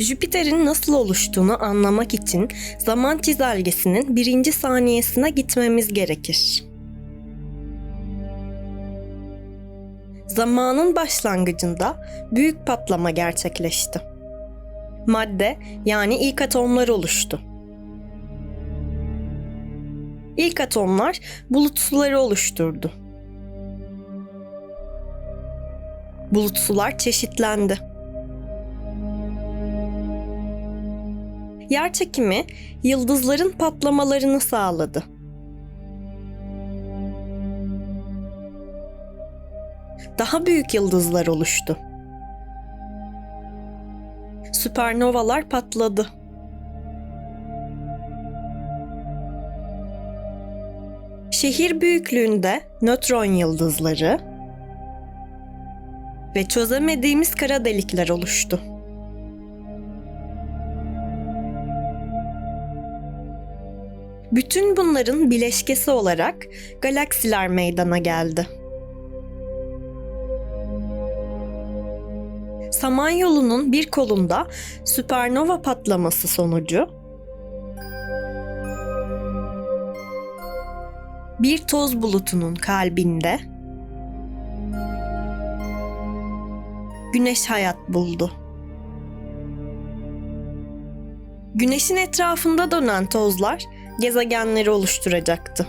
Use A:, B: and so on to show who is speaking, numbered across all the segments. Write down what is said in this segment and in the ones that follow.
A: Jüpiter'in nasıl oluştuğunu anlamak için zaman çizelgesinin birinci saniyesine gitmemiz gerekir. Zamanın başlangıcında büyük patlama gerçekleşti. Madde yani ilk atomlar oluştu. İlk atomlar bulut suları oluşturdu. Bulut sular çeşitlendi. Yer çekimi yıldızların patlamalarını sağladı. Daha büyük yıldızlar oluştu. Süpernovalar patladı. Şehir büyüklüğünde nötron yıldızları ve çözemediğimiz kara delikler oluştu. Bütün bunların bileşkesi olarak galaksiler meydana geldi. Samanyolu'nun bir kolunda süpernova patlaması sonucu bir toz bulutunun kalbinde Güneş hayat buldu. Güneşin etrafında dönen tozlar gezegenleri oluşturacaktı.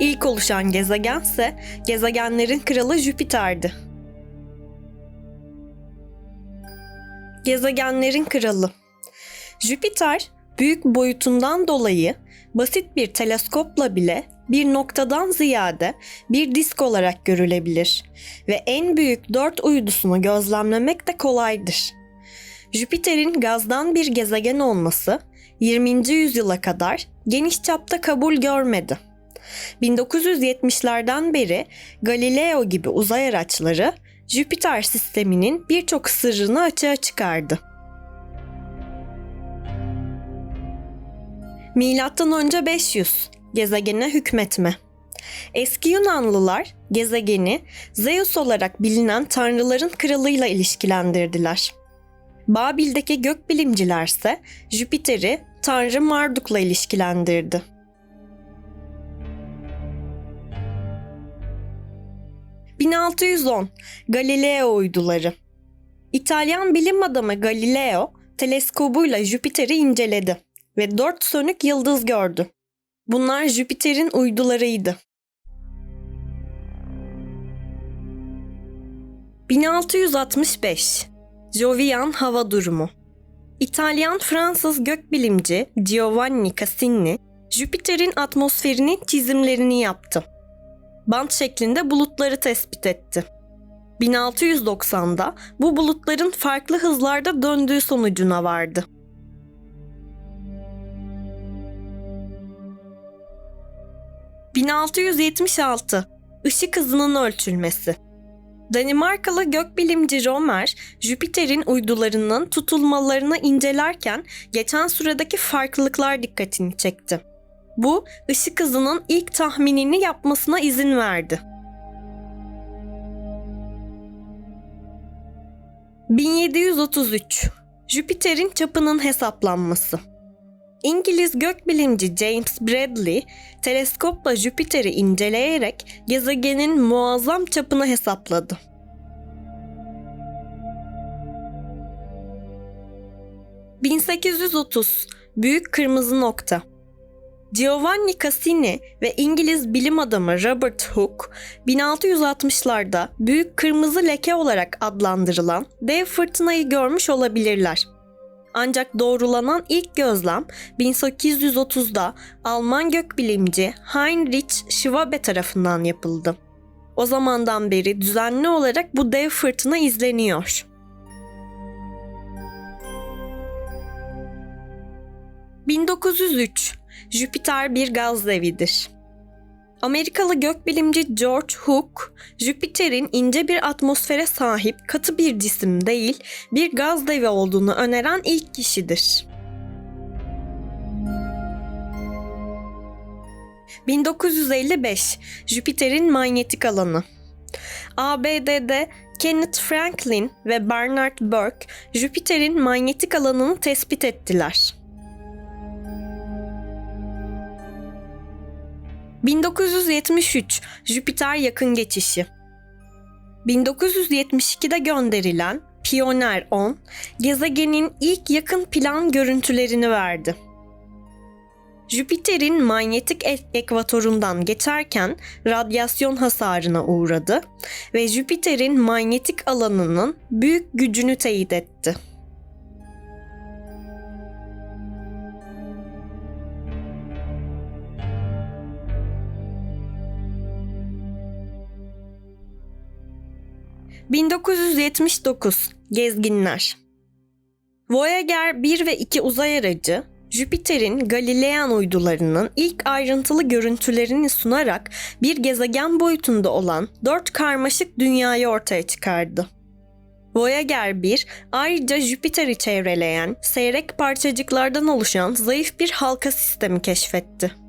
A: İlk oluşan gezegense gezegenlerin kralı Jüpiter'di. Gezegenlerin kralı. Jüpiter büyük boyutundan dolayı basit bir teleskopla bile bir noktadan ziyade bir disk olarak görülebilir ve en büyük dört uydusunu gözlemlemek de kolaydır. Jüpiter'in gazdan bir gezegen olması 20. yüzyıla kadar geniş çapta kabul görmedi. 1970'lerden beri Galileo gibi uzay araçları Jüpiter sisteminin birçok sırrını açığa çıkardı. Milattan önce 500 gezegene hükmetme. Eski Yunanlılar gezegeni Zeus olarak bilinen tanrıların kralıyla ilişkilendirdiler. Babil'deki gökbilimcilerse Jüpiter'i tanrı Marduk'la ilişkilendirdi. ...1610 Galileo uyduları İtalyan bilim adamı Galileo teleskobuyla Jüpiter'i inceledi ve dört sönük yıldız gördü. Bunlar Jüpiter'in uydularıydı. 1665 Jovian hava durumu İtalyan-Fransız gökbilimci Giovanni Cassini, Jüpiter'in atmosferinin çizimlerini yaptı. Bant şeklinde bulutları tespit etti. 1690'da bu bulutların farklı hızlarda döndüğü sonucuna vardı. ...1676 Işık hızının ölçülmesi Danimarkalı gökbilimci Romer, Jüpiter'in uydularının tutulmalarını incelerken geçen süredeki farklılıklar dikkatini çekti. Bu, ışık hızının ilk tahminini yapmasına izin verdi. 1733 Jüpiter'in çapının hesaplanması İngiliz gökbilimci James Bradley, teleskopla Jüpiter'i inceleyerek gezegenin muazzam çapını hesapladı. ...1830 Büyük Kırmızı Nokta Giovanni Cassini ve İngiliz bilim adamı Robert Hooke 1660'larda büyük kırmızı leke olarak adlandırılan dev fırtınayı görmüş olabilirler. Ancak doğrulanan ilk gözlem 1830'da Alman gökbilimci Heinrich Schwabe tarafından yapıldı. O zamandan beri düzenli olarak bu dev fırtına izleniyor. ...1903 Jüpiter bir gaz devidir. Amerikalı gökbilimci George Hooke, Jüpiter'in ince bir atmosfere sahip katı bir cisim değil, bir gaz devi olduğunu öneren ilk kişidir. 1955 Jüpiter'in manyetik alanı ABD'de Kenneth Franklin ve Bernard Burke Jüpiter'in manyetik alanını tespit ettiler. 1973 Jüpiter yakın geçişi 1972'de gönderilen Pioneer 10 gezegenin ilk yakın plan görüntülerini verdi. Jüpiter'in manyetik ek- ekvatorundan geçerken radyasyon hasarına uğradı ve Jüpiter'in manyetik alanının büyük gücünü teyit etti. ...1979 Gezginler Voyager 1 ve 2 uzay aracı Jüpiter'in Galilean uydularının ilk ayrıntılı görüntülerini sunarak bir gezegen boyutunda olan dört karmaşık dünyayı ortaya çıkardı. Voyager 1 ayrıca Jüpiter'i çevreleyen seyrek parçacıklardan oluşan zayıf bir halka sistemi keşfetti.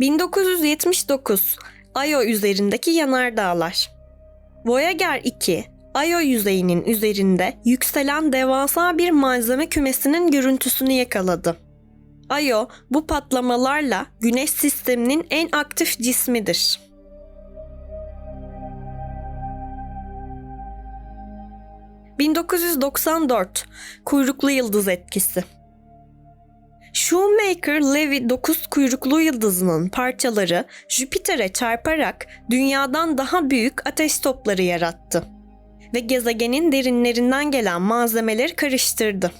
A: ...1979 Io üzerindeki yanardağlar. Voyager 2 Io yüzeyinin üzerinde yükselen devasa bir malzeme kümesinin görüntüsünü yakaladı. Io bu patlamalarla Güneş sisteminin en aktif cismidir. ...1994 Kuyruklu Yıldız Etkisi Shoemaker-Levy 9 kuyruklu yıldızının parçaları Jüpiter'e çarparak dünyadan daha büyük ateş topları yarattı ve gezegenin derinlerinden gelen malzemeleri karıştırdı.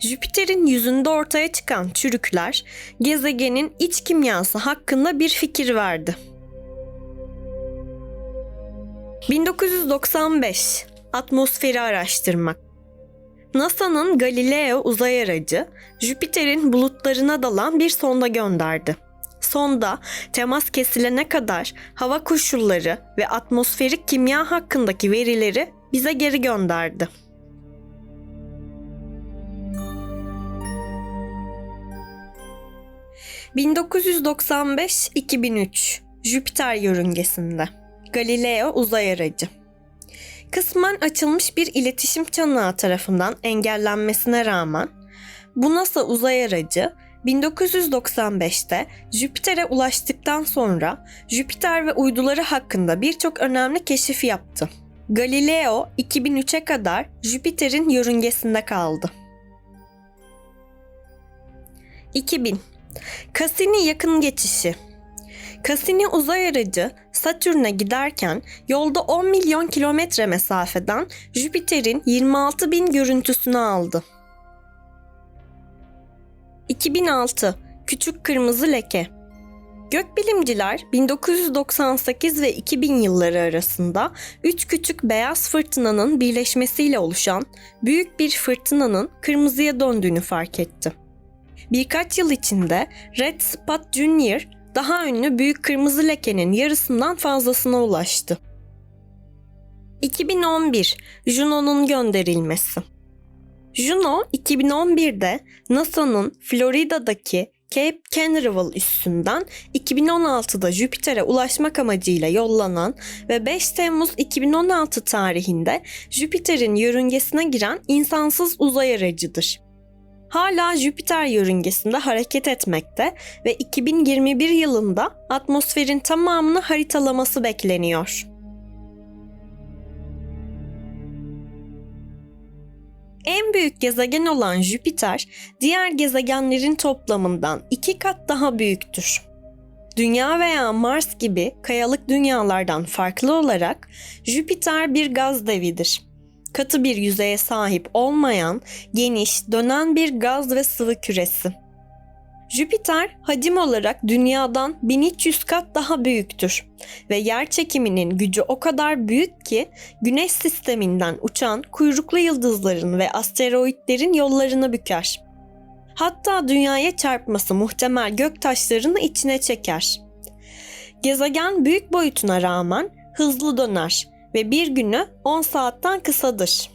A: Jüpiter'in yüzünde ortaya çıkan çürükler gezegenin iç kimyası hakkında bir fikir verdi. 1995 Atmosferi araştırmak NASA'nın Galileo uzay aracı Jüpiter'in bulutlarına dalan bir sonda gönderdi. Sonda temas kesilene kadar hava koşulları ve atmosferik kimya hakkındaki verileri bize geri gönderdi. ...1995-2003 Jüpiter yörüngesinde Galileo uzay aracı kısmen açılmış bir iletişim çanağı tarafından engellenmesine rağmen bu NASA uzay aracı 1995'te Jüpiter'e ulaştıktan sonra Jüpiter ve uyduları hakkında birçok önemli keşif yaptı. Galileo 2003'e kadar Jüpiter'in yörüngesinde kaldı. 2000 Cassini yakın geçişi Cassini uzay aracı Satürn'e giderken yolda 10 milyon kilometre mesafeden Jüpiter'in 26 bin görüntüsünü aldı. 2006 Küçük Kırmızı Leke Gökbilimciler 1998 ve 2000 yılları arasında 3 küçük beyaz fırtınanın birleşmesiyle oluşan büyük bir fırtınanın kırmızıya döndüğünü fark etti. Birkaç yıl içinde Red Spot Junior daha ünlü büyük kırmızı lekenin yarısından fazlasına ulaştı. 2011 Juno'nun gönderilmesi Juno 2011'de NASA'nın Florida'daki Cape Canaveral üssünden 2016'da Jüpiter'e ulaşmak amacıyla yollanan ve 5 Temmuz 2016 tarihinde Jüpiter'in yörüngesine giren insansız uzay aracıdır. Hala Jüpiter yörüngesinde hareket etmekte ve 2021 yılında atmosferin tamamını haritalaması bekleniyor. En büyük gezegen olan Jüpiter, diğer gezegenlerin toplamından iki kat daha büyüktür. Dünya veya Mars gibi kayalık dünyalardan farklı olarak Jüpiter bir gaz devidir. Katı bir yüzeye sahip olmayan, geniş, dönen bir gaz ve sıvı küresi. Jüpiter hacim olarak dünyadan 1300 kat daha büyüktür ve yer çekiminin gücü o kadar büyük ki güneş sisteminden uçan kuyruklu yıldızların ve asteroitlerin yollarını büker. Hatta dünyaya çarpması muhtemel gök taşlarını içine çeker. Gezegen büyük boyutuna rağmen hızlı döner ve bir günü 10 saatten kısadır.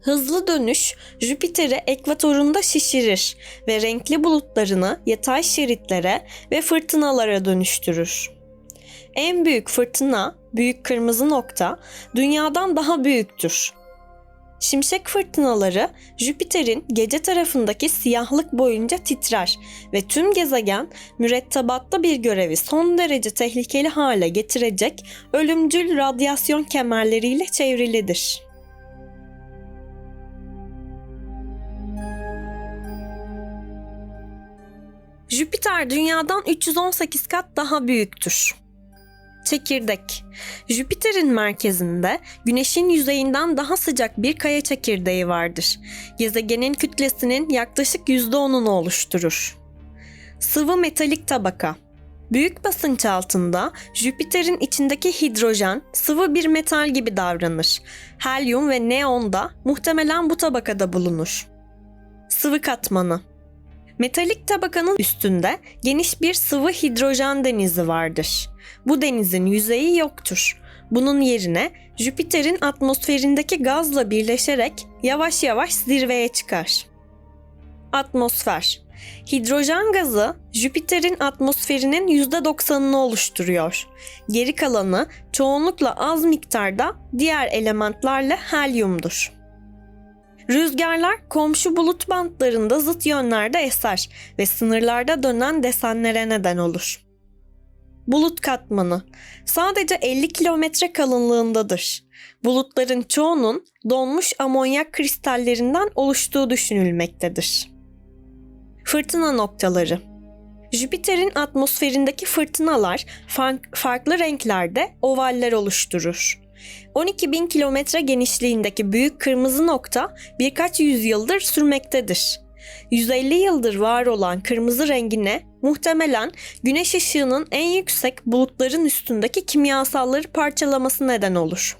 A: Hızlı dönüş Jüpiter'i ekvatorunda şişirir ve renkli bulutlarını yatay şeritlere ve fırtınalara dönüştürür. En büyük fırtına, büyük kırmızı nokta, dünyadan daha büyüktür. Şimşek fırtınaları Jüpiter'in gece tarafındaki siyahlık boyunca titrer ve tüm gezegen mürettebatta bir görevi son derece tehlikeli hale getirecek ölümcül radyasyon kemerleriyle çevrilidir. Jüpiter dünyadan 318 kat daha büyüktür. Çekirdek. Jüpiter'in merkezinde Güneş'in yüzeyinden daha sıcak bir kaya çekirdeği vardır. Gezegenin kütlesinin yaklaşık %10'unu oluşturur. Sıvı metalik tabaka. Büyük basınç altında Jüpiter'in içindeki hidrojen sıvı bir metal gibi davranır. Helyum ve neon da muhtemelen bu tabakada bulunur. Sıvı katmanı. Metalik tabakanın üstünde geniş bir sıvı hidrojen denizi vardır. Bu denizin yüzeyi yoktur. Bunun yerine Jüpiter'in atmosferindeki gazla birleşerek yavaş yavaş zirveye çıkar. Atmosfer Hidrojen gazı Jüpiter'in atmosferinin %90'ını oluşturuyor. Geri kalanı çoğunlukla az miktarda diğer elementlerle helyumdur. Rüzgarlar komşu bulut bantlarında zıt yönlerde eser ve sınırlarda dönen desenlere neden olur. Bulut katmanı sadece 50 kilometre kalınlığındadır. Bulutların çoğunun donmuş amonyak kristallerinden oluştuğu düşünülmektedir. Fırtına noktaları Jüpiter'in atmosferindeki fırtınalar farklı renklerde ovaller oluşturur. 12 bin kilometre genişliğindeki büyük kırmızı nokta birkaç yüzyıldır sürmektedir. 150 yıldır var olan kırmızı rengine muhtemelen güneş ışığının en yüksek bulutların üstündeki kimyasalları parçalaması neden olur.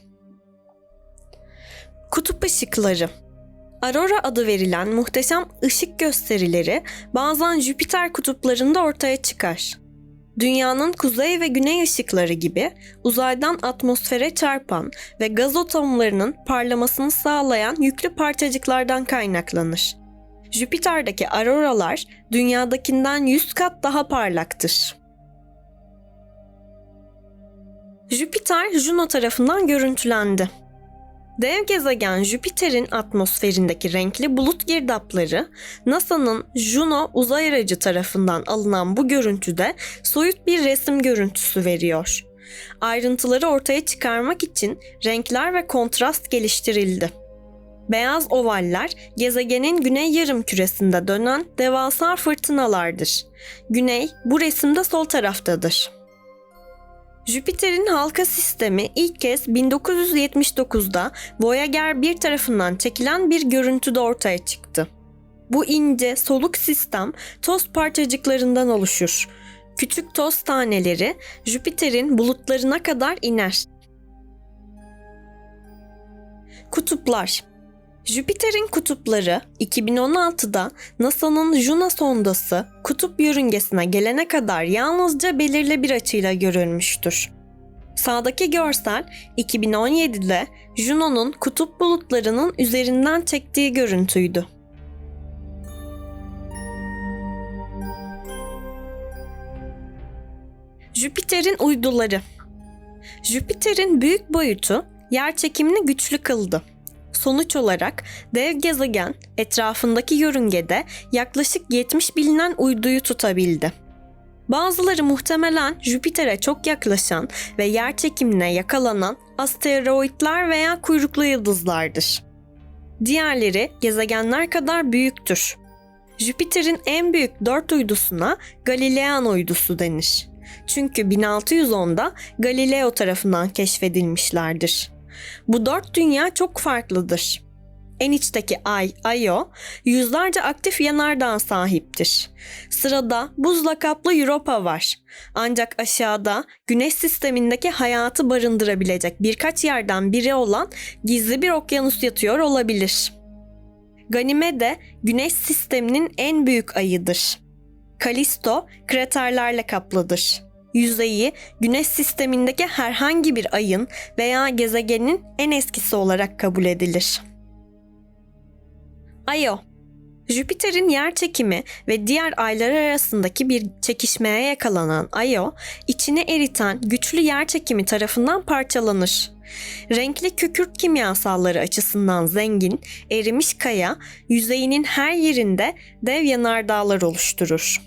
A: Kutup ışıkları Aurora adı verilen muhteşem ışık gösterileri bazen Jüpiter kutuplarında ortaya çıkar. Dünyanın kuzey ve güney ışıkları gibi uzaydan atmosfere çarpan ve gaz atomlarının parlamasını sağlayan yüklü parçacıklardan kaynaklanır. Jüpiter'deki auroralar dünyadakinden 100 kat daha parlaktır. Jüpiter Juno tarafından görüntülendi. Dev gezegen Jüpiter'in atmosferindeki renkli bulut girdapları NASA'nın Juno uzay aracı tarafından alınan bu görüntüde soyut bir resim görüntüsü veriyor. Ayrıntıları ortaya çıkarmak için renkler ve kontrast geliştirildi. Beyaz ovaller gezegenin güney yarım küresinde dönen devasa fırtınalardır. Güney bu resimde sol taraftadır. Jüpiter'in halka sistemi ilk kez 1979'da Voyager 1 tarafından çekilen bir görüntüde ortaya çıktı. Bu ince, soluk sistem toz parçacıklarından oluşur. Küçük toz taneleri Jüpiter'in bulutlarına kadar iner. Kutuplar Jüpiter'in kutupları 2016'da NASA'nın Juno sondası kutup yörüngesine gelene kadar yalnızca belirli bir açıyla görülmüştür. Sağdaki görsel 2017'de Juno'nun kutup bulutlarının üzerinden çektiği görüntüydü. Jüpiter'in uyduları Jüpiter'in büyük boyutu yer çekimini güçlü kıldı. Sonuç olarak dev gezegen etrafındaki yörüngede yaklaşık 70 bilinen uyduyu tutabildi. Bazıları muhtemelen Jüpiter'e çok yaklaşan ve yer çekimine yakalanan asteroitler veya kuyruklu yıldızlardır. Diğerleri gezegenler kadar büyüktür. Jüpiter'in en büyük dört uydusuna Galilean uydusu denir. Çünkü 1610'da Galileo tarafından keşfedilmişlerdir. Bu dört dünya çok farklıdır. En içteki ay, Io, yüzlerce aktif yanardağ sahiptir. Sırada buzla kaplı Europa var. Ancak aşağıda güneş sistemindeki hayatı barındırabilecek birkaç yerden biri olan gizli bir okyanus yatıyor olabilir. Ganymede güneş sisteminin en büyük ayıdır. Kalisto kraterlerle kaplıdır yüzeyi Güneş sistemindeki herhangi bir ayın veya gezegenin en eskisi olarak kabul edilir. Io Jüpiter'in yer çekimi ve diğer aylar arasındaki bir çekişmeye yakalanan Io, içini eriten güçlü yer çekimi tarafından parçalanır. Renkli kükürt kimyasalları açısından zengin, erimiş kaya, yüzeyinin her yerinde dev yanardağlar oluşturur.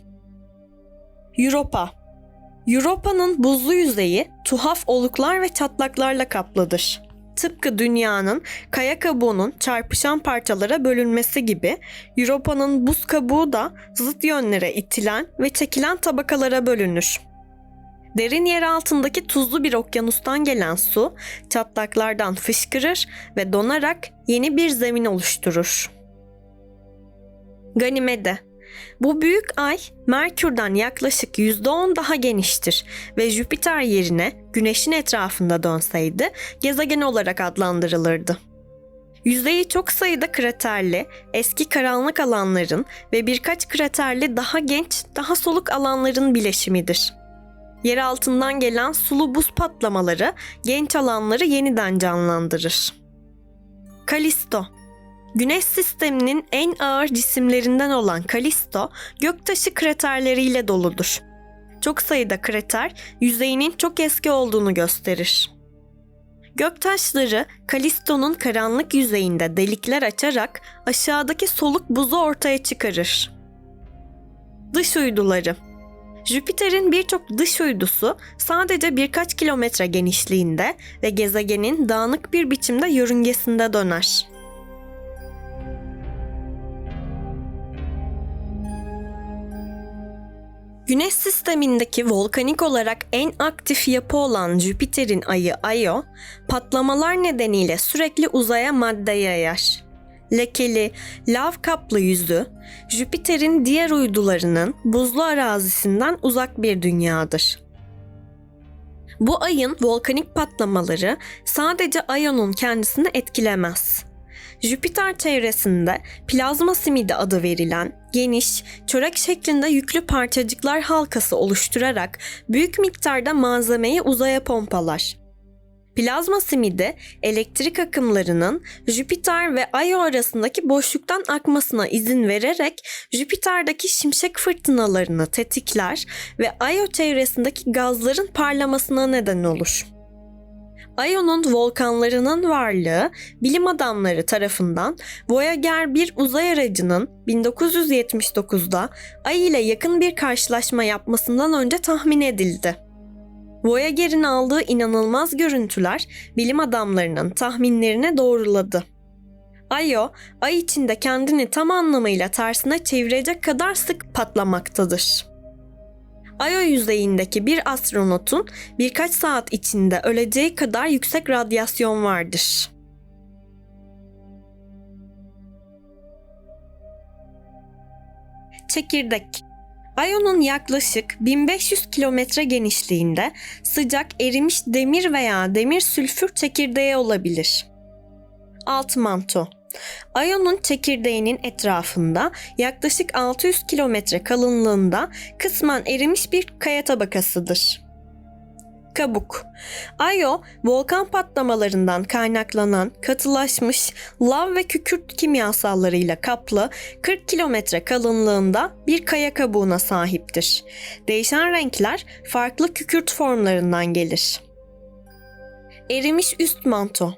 A: Europa Europa'nın buzlu yüzeyi tuhaf oluklar ve çatlaklarla kaplıdır. Tıpkı dünyanın kaya kabuğunun çarpışan parçalara bölünmesi gibi Europa'nın buz kabuğu da zıt yönlere itilen ve çekilen tabakalara bölünür. Derin yer altındaki tuzlu bir okyanustan gelen su çatlaklardan fışkırır ve donarak yeni bir zemin oluşturur. Ganimede bu büyük ay Merkür'den yaklaşık %10 daha geniştir ve Jüpiter yerine Güneş'in etrafında dönseydi gezegen olarak adlandırılırdı. Yüzeyi çok sayıda kraterli, eski karanlık alanların ve birkaç kraterli daha genç, daha soluk alanların bileşimidir. Yer altından gelen sulu buz patlamaları genç alanları yeniden canlandırır. Kalisto Güneş sisteminin en ağır cisimlerinden olan Kalisto, göktaşı kraterleriyle doludur. Çok sayıda krater yüzeyinin çok eski olduğunu gösterir. Göktaşları Kalisto'nun karanlık yüzeyinde delikler açarak aşağıdaki soluk buzu ortaya çıkarır. Dış uyduları Jüpiter'in birçok dış uydusu sadece birkaç kilometre genişliğinde ve gezegenin dağınık bir biçimde yörüngesinde döner. Güneş sistemindeki volkanik olarak en aktif yapı olan Jüpiter'in ayı Io, patlamalar nedeniyle sürekli uzaya madde yayar. Lekeli, lav kaplı yüzü, Jüpiter'in diğer uydularının buzlu arazisinden uzak bir dünyadır. Bu ayın volkanik patlamaları sadece Io'nun kendisini etkilemez. Jüpiter çevresinde plazma simidi adı verilen geniş, çörek şeklinde yüklü parçacıklar halkası oluşturarak büyük miktarda malzemeyi uzaya pompalar. Plazma simidi elektrik akımlarının Jüpiter ve Io arasındaki boşluktan akmasına izin vererek Jüpiter'deki şimşek fırtınalarını tetikler ve Io çevresindeki gazların parlamasına neden olur. Io'nun volkanlarının varlığı bilim adamları tarafından Voyager bir uzay aracının 1979'da Ay ile yakın bir karşılaşma yapmasından önce tahmin edildi. Voyager'in aldığı inanılmaz görüntüler bilim adamlarının tahminlerini doğruladı. Io, ay içinde kendini tam anlamıyla tersine çevirecek kadar sık patlamaktadır. Io yüzeyindeki bir astronotun birkaç saat içinde öleceği kadar yüksek radyasyon vardır. Çekirdek Io'nun yaklaşık 1500 kilometre genişliğinde sıcak erimiş demir veya demir sülfür çekirdeği olabilir. Alt manto Io'nun çekirdeğinin etrafında yaklaşık 600 kilometre kalınlığında kısmen erimiş bir kaya tabakasıdır. Kabuk Io, volkan patlamalarından kaynaklanan katılaşmış lav ve kükürt kimyasallarıyla kaplı 40 kilometre kalınlığında bir kaya kabuğuna sahiptir. Değişen renkler farklı kükürt formlarından gelir. Erimiş üst manto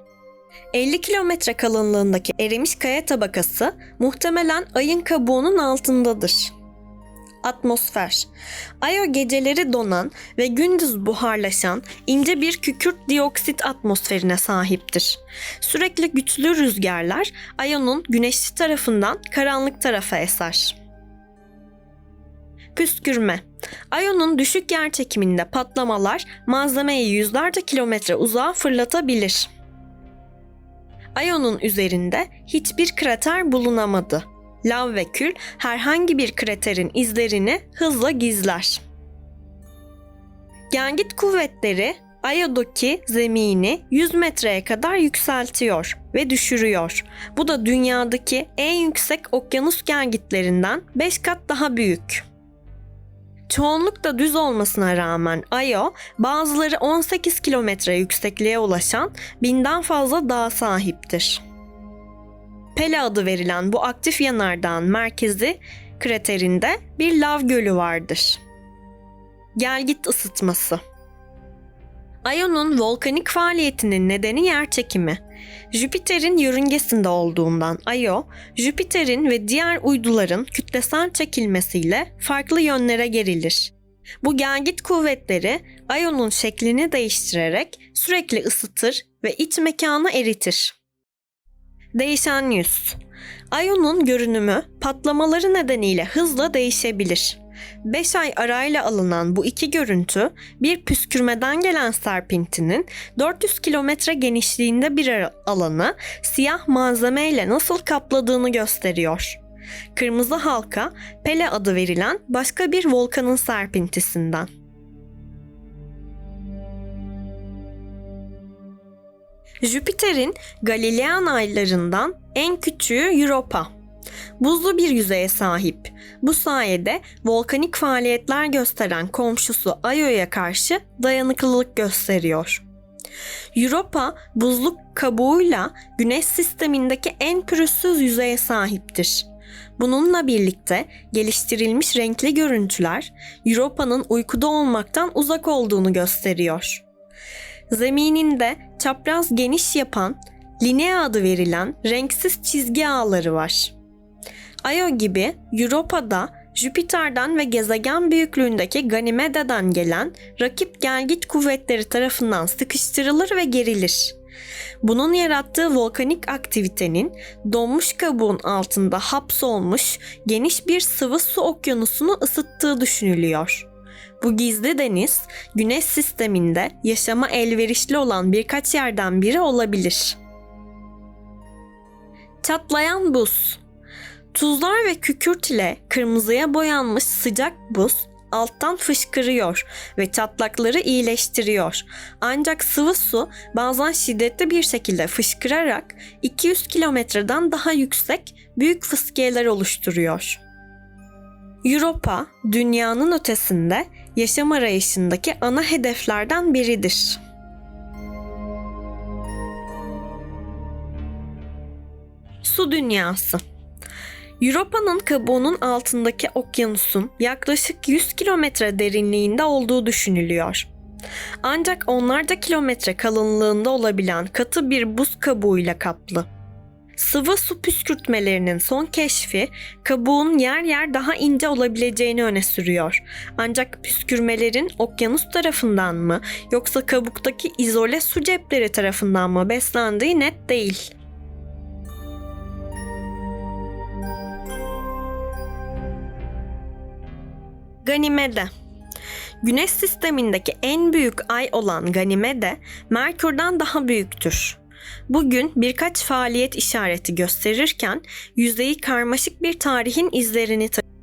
A: 50 kilometre kalınlığındaki erimiş kaya tabakası muhtemelen ayın kabuğunun altındadır. Atmosfer Io geceleri donan ve gündüz buharlaşan ince bir kükürt dioksit atmosferine sahiptir. Sürekli güçlü rüzgarlar Io'nun güneşli tarafından karanlık tarafa eser. Püskürme Io'nun düşük yer çekiminde patlamalar malzemeyi yüzlerce kilometre uzağa fırlatabilir. Io'nun üzerinde hiçbir krater bulunamadı. Lav ve kül herhangi bir kraterin izlerini hızla gizler. Gengit kuvvetleri Io'daki zemini 100 metreye kadar yükseltiyor ve düşürüyor. Bu da dünyadaki en yüksek okyanus gengitlerinden 5 kat daha büyük. Çoğunlukla düz olmasına rağmen Io, bazıları 18 kilometre yüksekliğe ulaşan binden fazla dağa sahiptir. Pele adı verilen bu aktif yanardağın merkezi kraterinde bir lav gölü vardır. Gelgit ısıtması Io'nun volkanik faaliyetinin nedeni yer çekimi. Jüpiter'in yörüngesinde olduğundan Io, Jüpiter'in ve diğer uyduların kütlesel çekilmesiyle farklı yönlere gerilir. Bu gelgit kuvvetleri Io'nun şeklini değiştirerek sürekli ısıtır ve iç mekanı eritir. Değişen yüz Io'nun görünümü patlamaları nedeniyle hızla değişebilir. 5 ay arayla alınan bu iki görüntü bir püskürmeden gelen serpintinin 400 kilometre genişliğinde bir alanı siyah malzemeyle nasıl kapladığını gösteriyor. Kırmızı halka Pele adı verilen başka bir volkanın serpintisinden. Jüpiter'in Galilean aylarından en küçüğü Europa. Buzlu bir yüzeye sahip. Bu sayede volkanik faaliyetler gösteren komşusu Io'ya karşı dayanıklılık gösteriyor. Europa buzluk kabuğuyla Güneş sistemindeki en pürüzsüz yüzeye sahiptir. Bununla birlikte geliştirilmiş renkli görüntüler Europa'nın uykuda olmaktan uzak olduğunu gösteriyor. Zemininde çapraz geniş yapan linea adı verilen renksiz çizgi ağları var. Io gibi Europa'da Jüpiter'den ve gezegen büyüklüğündeki Ganimede'den gelen rakip gelgit kuvvetleri tarafından sıkıştırılır ve gerilir. Bunun yarattığı volkanik aktivitenin donmuş kabuğun altında hapsolmuş geniş bir sıvı su okyanusunu ısıttığı düşünülüyor. Bu gizli deniz, Güneş sisteminde yaşama elverişli olan birkaç yerden biri olabilir. Çatlayan buz Tuzlar ve kükürt ile kırmızıya boyanmış sıcak buz alttan fışkırıyor ve çatlakları iyileştiriyor. Ancak sıvı su bazen şiddetli bir şekilde fışkırarak 200 kilometreden daha yüksek büyük fıskiyeler oluşturuyor. Europa, dünyanın ötesinde yaşam arayışındaki ana hedeflerden biridir. Su dünyası Europa'nın kabuğunun altındaki okyanusun yaklaşık 100 kilometre derinliğinde olduğu düşünülüyor. Ancak onlarca kilometre kalınlığında olabilen katı bir buz kabuğuyla kaplı. Sıvı su püskürtmelerinin son keşfi kabuğun yer yer daha ince olabileceğini öne sürüyor. Ancak püskürmelerin okyanus tarafından mı yoksa kabuktaki izole su cepleri tarafından mı beslendiği net değil. Ganimede Güneş sistemindeki en büyük ay olan Ganimede, Merkür'den daha büyüktür. Bugün birkaç faaliyet işareti gösterirken yüzeyi karmaşık bir tarihin izlerini taşıyor.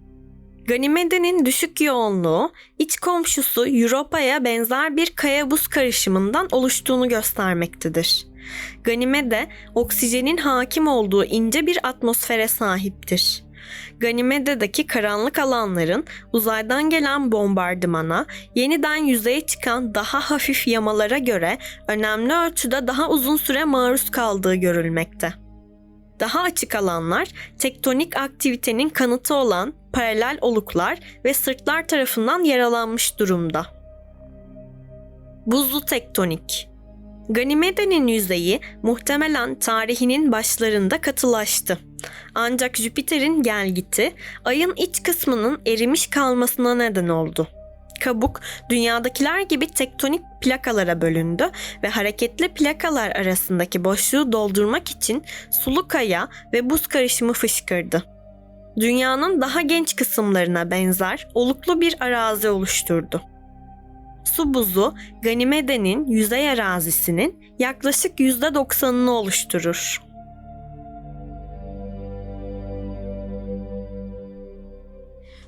A: Ganimede'nin düşük yoğunluğu, iç komşusu Europa'ya benzer bir kaya buz karışımından oluştuğunu göstermektedir. Ganimede, oksijenin hakim olduğu ince bir atmosfere sahiptir. Ganimede'deki karanlık alanların uzaydan gelen bombardımana, yeniden yüzeye çıkan daha hafif yamalara göre önemli ölçüde daha uzun süre maruz kaldığı görülmekte. Daha açık alanlar tektonik aktivitenin kanıtı olan paralel oluklar ve sırtlar tarafından yaralanmış durumda. Buzlu tektonik Ganimede'nin yüzeyi muhtemelen tarihinin başlarında katılaştı. Ancak Jüpiter'in gelgiti ayın iç kısmının erimiş kalmasına neden oldu. Kabuk dünyadakiler gibi tektonik plakalara bölündü ve hareketli plakalar arasındaki boşluğu doldurmak için sulu kaya ve buz karışımı fışkırdı. Dünyanın daha genç kısımlarına benzer oluklu bir arazi oluşturdu. Su buzu Ganimede'nin yüzey arazisinin yaklaşık %90'ını oluşturur.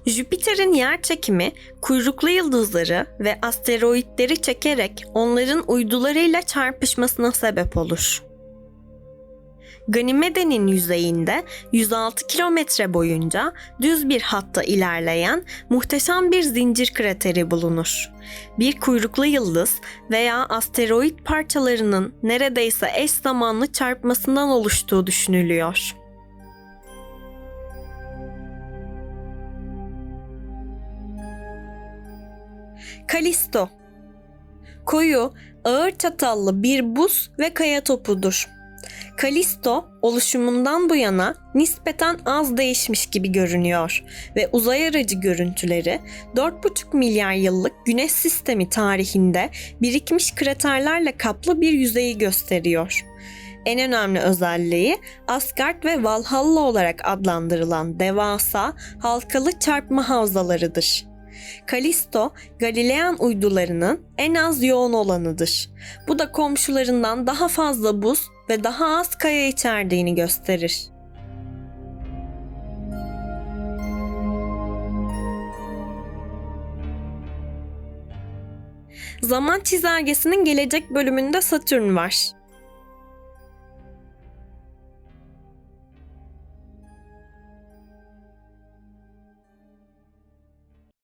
A: Jüpiter'in yer çekimi kuyruklu yıldızları ve asteroitleri çekerek onların uydularıyla çarpışmasına sebep olur. Ganimede'nin yüzeyinde 106 kilometre boyunca düz bir hatta ilerleyen muhteşem bir zincir krateri bulunur. Bir kuyruklu yıldız veya asteroid parçalarının neredeyse eş zamanlı çarpmasından oluştuğu düşünülüyor. Kalisto Koyu, ağır çatallı bir buz ve kaya topudur. Kalisto oluşumundan bu yana nispeten az değişmiş gibi görünüyor ve uzay aracı görüntüleri 4,5 milyar yıllık Güneş sistemi tarihinde birikmiş kraterlerle kaplı bir yüzeyi gösteriyor. En önemli özelliği Asgard ve Valhalla olarak adlandırılan devasa halkalı çarpma havzalarıdır. Kalisto, Galilean uydularının en az yoğun olanıdır. Bu da komşularından daha fazla buz ve daha az kaya içerdiğini gösterir. Zaman çizelgesinin gelecek bölümünde Satürn var.